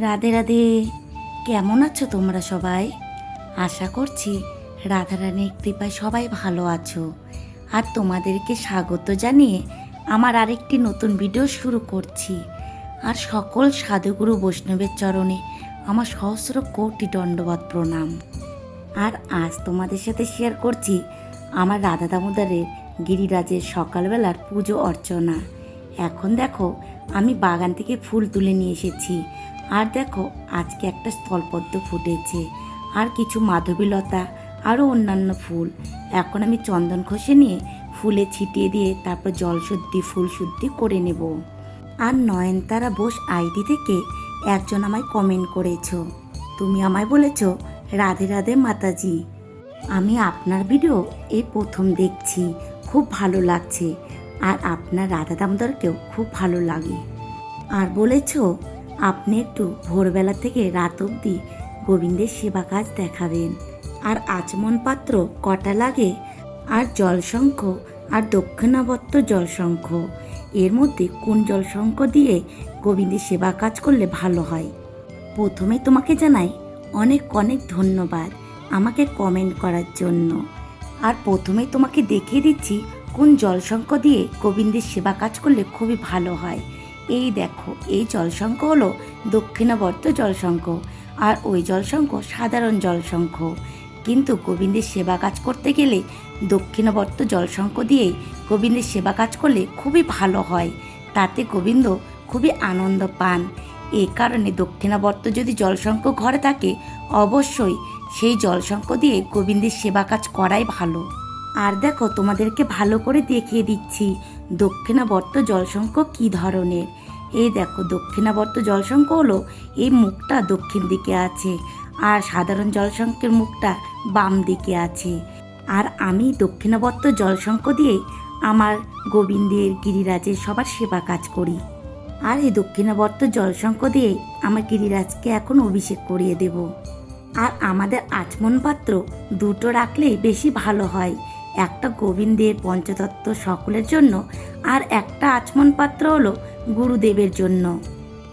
রাধে রাধে। কেমন আছো তোমরা সবাই? আশা করছি রাধারানীর কৃপায় সবাই ভালো আছো। আর তোমাদেরকে স্বাগত জানিয়ে আমার আরেকটি নতুন ভিডিও শুরু করছি। আর সকল সাধুগুরু বৈষ্ণবের চরণে আমার সহস্র কোটি দণ্ডবাদ প্রণাম। আর আজ তোমাদের সাথে শেয়ার করছি আমার রাধা দামোদরের গিরিরাজের সকালবেলার পুজো অর্চনা। এখন দেখো, আমি বাগান থেকে ফুল তুলে নিয়ে এসেছি। আর দেখো, আজকে একটা স্থলপদ্ম ফুটেছে। আর কিছু মাধবীলতা আরও অন্যান্য ফুল। এখন আমি চন্দন ঘষে নিয়ে ফুলে ছিটিয়ে দিয়ে তারপর জল শুদ্ধি, ফুল শুদ্ধি করে নেব। আর নয়নতারা বোস আইডি থেকে একজন আমায় কমেন্ট করেছ। তুমি আমায় বলেছ, রাধে রাধে মাতাজি। আমি আপনার ভিডিও এই প্রথম দেখছি, খুব ভালো লাগছে। আর আপনার রাধা দামোদরকেও খুব ভালো লাগে। আর বলেছ আপনি একটু ভোরবেলা থেকে রাত অবধি গোবিন্দের সেবা কাজ দেখাবেন। আর আচমন পাত্র কটা লাগে? আর জলশঙ্খ, আর দক্ষিণাবর্ত জলশঙ্খ। এর মধ্যে কোন জলশঙ্খ দিয়ে গোবিন্দের সেবা কাজ করলে ভালো হয়? প্রথমে তোমাকে জানাই, অনেক অনেক ধন্যবাদ আমাকে কমেন্ট করার জন্য। আর প্রথমে তোমাকে দেখিয়ে দিচ্ছি কোন জলশঙ্খ দিয়ে গোবিন্দের সেবা কাজ করলে খুবই ভালো হয়। এই দেখো, এই জলশঙ্খ হলো দক্ষিণাবর্ত জলশঙ্খ আর ওই জলশঙ্খ সাধারণ জলশঙ্খ কিন্তু গোবিন্দের সেবা কাজ করতে গেলে দক্ষিণাবর্ত জলশঙ্খ দিয়েই গোবিন্দের সেবা কাজ করলে খুবই ভালো হয়। তাতে গোবিন্দ খুবই আনন্দ পান। এই কারণে দক্ষিণাবর্ত যদি জলশঙ্খ ঘরে থাকে, অবশ্যই সেই জলশঙ্খ দিয়ে গোবিন্দের সেবা কাজ করাই ভালো। আর দেখো, তোমাদেরকে ভালো করে দেখিয়ে দিচ্ছি। দক্ষিণাবর্ত জলশঙ্খ কী ধরনের? এই দেখো, দক্ষিণাবর্ত জলশঙ্খ হলো এই মুখটা দক্ষিণ দিকে আছে আর সাধারণ জলশঙ্খের মুখটা বাম দিকে আছে। আর আমি দক্ষিণাবর্ত জলশঙ্খ দিয়ে আমার গোবিন্দের, গিরিরাজের সবার সেবা কাজ করি। আর এই দক্ষিণাবর্ত জলশঙ্খ দিয়ে আমার গিরিরাজকে এখন অভিষেক করিয়ে দেব। আর আমাদের আচমন পাত্র দুটো রাখলেই বেশি ভালো হয়। একটা গোবিন্দের পঞ্চতত্ত্ব সকলের জন্য আর একটা আচমন পাত্র হলো গুরুদেবের জন্য।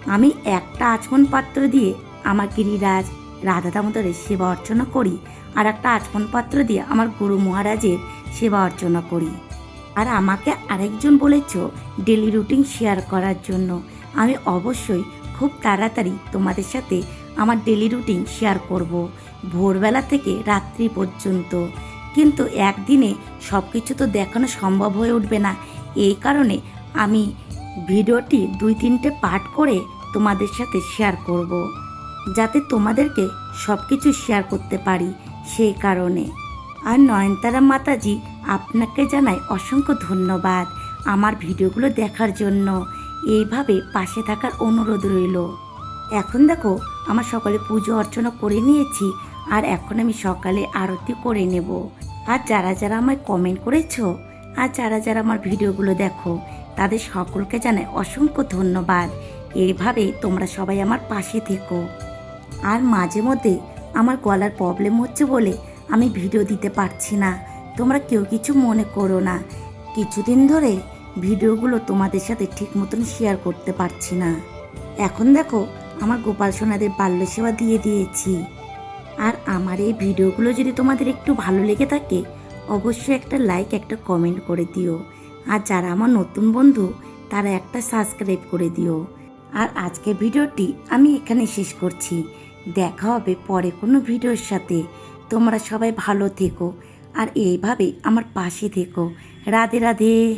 আমি একটা আচমন পাত্র দিয়ে আমার গিরিরাজ রাধা দামোদরের সেবা অর্চনা করি আর একটা আচমন পাত্র দিয়ে আমার গুরু মহারাজের সেবা অর্চনা করি। আর আমাকে আরেকজন বলেছ ডেলি রুটিন শেয়ার করার জন্য। আমি অবশ্যই খুব তাড়াতাড়ি তোমাদের সাথে আমার ডেলি রুটিন শেয়ার করব। ভোরবেলা থেকে রাত্রি পর্যন্ত। কিন্তু একদিনে সব কিছু তো দেখানো সম্ভব হয়ে উঠবে না। এই কারণে আমি ভিডিওটি দুই তিনটে পার্ট করে তোমাদের সাথে শেয়ার করব, যাতে তোমাদেরকে সব কিছু শেয়ার করতে পারি সেই কারণে। আর নয়নতারা মাতাজি আপনাকে জানাই অসংখ্য ধন্যবাদ আমার ভিডিওগুলো দেখার জন্য। এইভাবে পাশে থাকার অনুরোধ রইল। এখন দেখো, আমার সকালে পুজো অর্চনা করে নিয়েছি। আর এখন আমি সকালে আরতি করে নেব। আর যারা যারা আমায় কমেন্ট করেছ, আর যারা যারা আমার ভিডিওগুলো দেখো, তাদের সকলকে জানাই অসংখ্য ধন্যবাদ। এইভাবে তোমরা সবাই আমার পাশে থেকো। আর মাঝে মধ্যে আমার গলার প্রবলেম হচ্ছে বলে আমি ভিডিও দিতে পারছি না। তোমরা কেউ কিছু মনে করো না। কিছুদিন ধরে ভিডিওগুলো তোমাদের সাথে ঠিক মতন শেয়ার করতে পারছি না। এখন দেখো, আমার গোপাল সোনাদের বাল্য সেবা দিয়ে দিয়েছি। আর আমার এই ভিডিওগুলো যদি তোমাদের একটু ভালো লেগে থাকে, অবশ্যই একটা লাইক একটা কমেন্ট করে দিও। আর যারা আমার নতুন বন্ধু, তারা একটা সাবস্ক্রাইব করে দিও। আর আজকের ভিডিওটি আমি এখানে শেষ করছি। দেখা হবে পরে কোনো ভিডিওর সাথে। তোমরা সবাই ভালো থেকো। আর এইভাবে আমার পাশে থেকো। রাধে রাধে।